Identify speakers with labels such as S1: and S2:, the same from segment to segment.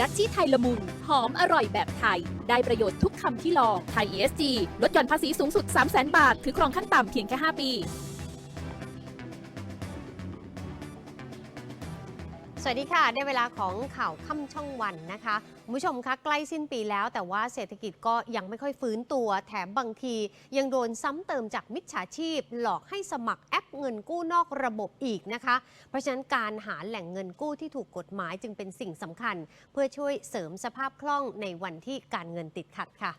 S1: ดัชชี่ไทยละมุน หอมอร่อยแบบไทย ได้ประโยชน์ทุกคำที่ลอง ไทย ESG ลดหย่อนภาษีสูงสุด 300,000 บาท ถือครองขั้นต่ำเพียงแค่ 5 ปี
S2: สวัสดีค่ะ ได้เวลาของข่าวค่ำช่องวันนะคะคุณผู้ชมคะใกล้สิ้นปีแล้ว แต่ว่าเศรษฐกิจก็ยังไม่ค่อยฟื้นตัว แถมบางที ยังโดนซ้ำเติมจากมิจฉาชีพ หลอกให้สมัครแอปเงินกู้นอกระบบอีกนะคะ เพราะฉะนั้นการหาแหล่งเงินกู้ที่ถูกกฎหมายจึงเป็นสิ่งสำคัญ เพื่อช่วยเสริมสภาพคล่องในวันที่การเงินติดขัดค่ะ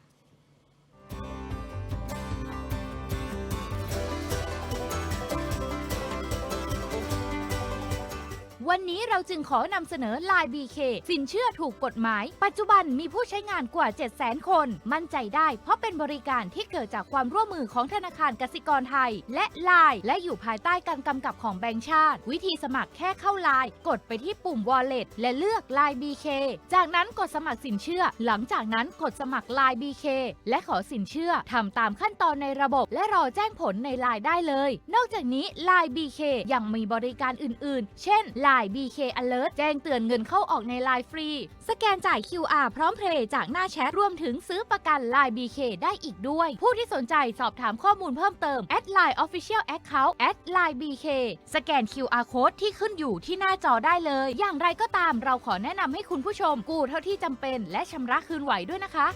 S3: วันนี้เราจึงขอนำเสนอ Line BK สินเชื่อถูกกฎหมาย ปัจจุบันมีผู้ใช้งานกว่า 700,000 คน มั่นใจได้เพราะเป็นบริการที่เกิดจากความร่วมมือของธนาคารกสิกรไทย และ Line และอยู่ภายใต้การกำกับของแบงก์ชาติ วิธีสมัครแค่เข้า Line กดไปที่ปุ่ม Wallet และเลือก Line BK จากนั้นกดสมัครสินเชื่อ หลังจากนั้นกดสมัคร Line BK และขอสินเชื่อทำตามขั้นตอนในระบบ และรอแจ้งผลใน Line ได้เลย นอกจากนี้ Line BK ยังมีบริการอื่น ๆ เช่น Line าย BK Alert แจ้งเตือนเงินเข้าออกใน Line ฟรี สแกนจ่าย QR พร้อมเพย์จากหน้าแชทรวมถึงซื้อประกัน Line BK ได้อีกด้วย ผู้ที่สนใจสอบถามข้อมูลเพิ่มเติมแอด Line Official Account แอด Line BK สแกน QR Code ที่ขึ้นอยู่ที่หน้าจอได้เลย อย่างไรก็ตามเราขอแนะนำให้คุณผู้ชมกู้เท่าที่จำเป็น และชำระคืนไหวด้วยนะคะ